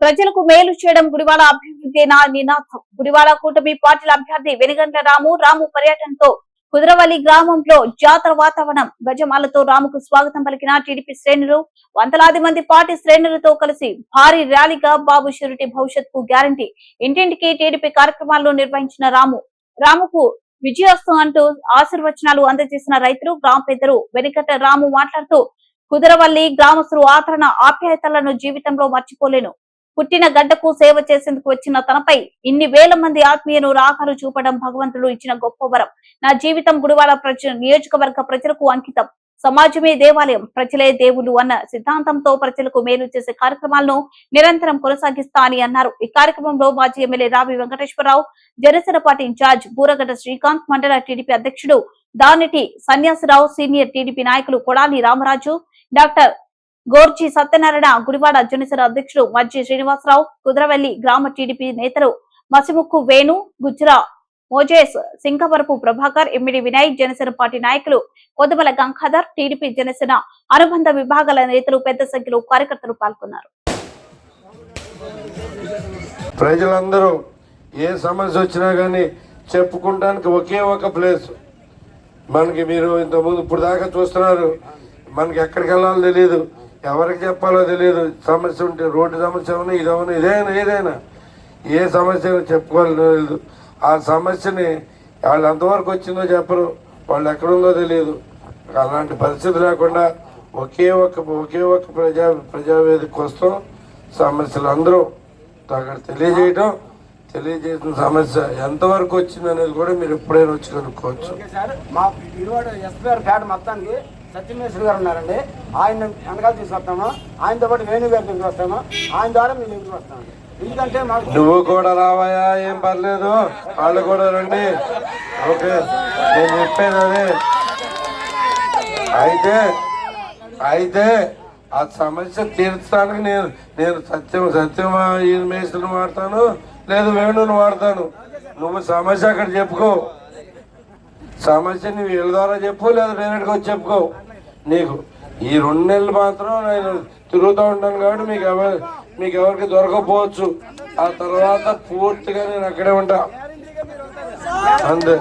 ప్రజలకు మేలు చేయడం గుడివాడ అభివృద్ధి నా గుడివాడ కూటమి పార్టీల అభ్యర్థి వెనుగంట రాము రాము పర్యటనతో కుదరవల్లి గ్రామంలో జాతర వాతావరణం. గజమాలతో రాముకు స్వాగతం పలికిన టీడీపీ శ్రేణులు వందలాది మంది పార్టీ శ్రేణులతో కలిసి భారీ ర్యాలీగా బాబు షూరిటీ భవిష్యత్కు గ్యారంటీ. ఇంటింటికి టీడీపీ కార్యక్రమాల్లో నిర్వహించిన రాము రాముకు విజయోత్సవం అంటూ ఆశీర్వచనాలు అందజేసిన రైతులు గ్రామ పెద్దలు వెనుకట రాము మాట్లాడుతూ కుదరవల్లి గ్రామస్తులు ఆదరణ ఆప్యాయతలను జీవితంలో మర్చిపోలేను. పుట్టిన గడ్డకు సేవ చేసేందుకు వచ్చిన తనపై ఇన్ని వేల మంది ఆత్మీయను రాకాలు చూపడం భగవంతుడు ఇచ్చిన గొప్ప వరం. నా జీవితం గుడివాడ ప్రజ నియోజకవర్గ ప్రజలకు అంకితం. సమాజమే దేవాలయం ప్రజలే దేవులు అన్న సిద్ధాంతంతో ప్రజలకు మేలు చేసే కార్యక్రమాలను నిరంతరం కొనసాగిస్తా అని అన్నారు. ఈ కార్యక్రమంలో మాజీ MLA Ravi Venkateswararao Janasena party in-charge Booragadda Srikanth మండల టీడీపీ అధ్యక్షుడు దానిటి సన్యాసరావు సీనియర్ టీడీపీ నాయకులు కొడాలి రామరాజు డాక్టర్ గోర్చి సత్యనారాయణ గుడివాడ జనసేన అధ్యక్షుడు మజ్జి శ్రీనివాసరావు కుదరవెల్లి గ్రామ టీడీపీ నేతలు మసిముక్కు వేణు గుజ్రా మోజేస్ సింగవరపు ప్రభాకర్ ఎమ్మిడి వినాయక్ జనసేన పార్టీ నాయకులు కొదమల గంగాధర్ టీడీపీ జనసేన అనుబంధ విభాగాల నేతలు పెద్ద సంఖ్యలో కార్యకర్తలు పాల్గొన్నారు. ప్రజలందరూ ఏ సమస్య వచ్చినా కానీ చెప్పుకుంటానికి ఒకే ఒక ప్లేస్. మనకి మీరు ఇంతకుముందు ఇప్పుడు దాకా చూస్తున్నారు మనకి ఎక్కడికి వెళ్ళాలో తెలియదు ఎవరికి చెప్పాలో తెలియదు సమస్య ఉంటే రోడ్డు సమస్య ఉన్నా ఇదవునా ఇదైనా ఏదైనా. ఏ సమస్య అయినా చెప్పుకోవాలో తెలియదు ఆ సమస్యని వాళ్ళు ఎంతవరకు వచ్చిందో చెప్పరు. వాళ్ళు ఎక్కడుందో తెలియదు అలాంటి పరిస్థితి లేకుండా ఒకే ఒక్క ఒకే ఒక్క ప్రజా ప్రజావేదిక కోసం సమస్యలు అందరూ అక్కడ తెలియజేయటం తెలియజేసిన సమస్య ఎంతవరకు వచ్చింది అనేది కూడా మీరు ఎప్పుడైనా వచ్చి కనుక్కోవచ్చు. మా ఇరువాడు మొత్తానికి సత్యమేశ్వర గారు ఉన్నారండి. ఆయన వెనకాల తీసుకొస్తాము? ఆయనతో పాటు వేణు గారు తీసుకొస్తాము? ఆయన ద్వారా మేము ఇంటికి వస్తాము ఎందుకంటే మాకు నువ్వు కూడా రావాయా ఏం పర్లేదు. వాళ్ళు కూడా రండి. ఓకే నేను చెప్పేది అదే. అయితే అయితే ఆ సమస్య తీర్చడానికి నేను నేను సత్యం సత్యం ఈ మేస్త్రిని వాడతాను లేదు వేణుని వాడతాను. నువ్వు సమస్య అక్కడ చెప్పుకో. సమస్యని వీళ్ళ ద్వారా చెప్పు లేదా డైరెక్ట్గా వచ్చి చెప్పుకో. నీకు ఈ రెండు నెలలు మాత్రం నేను తిరుగుతూ ఉంటాను కాబట్టి మీకు ఎవరు మీకు ఎవరికి దొరకపోవచ్చు ఆ తర్వాత పూర్తిగా నేను అక్కడే ఉంటా. అంతే.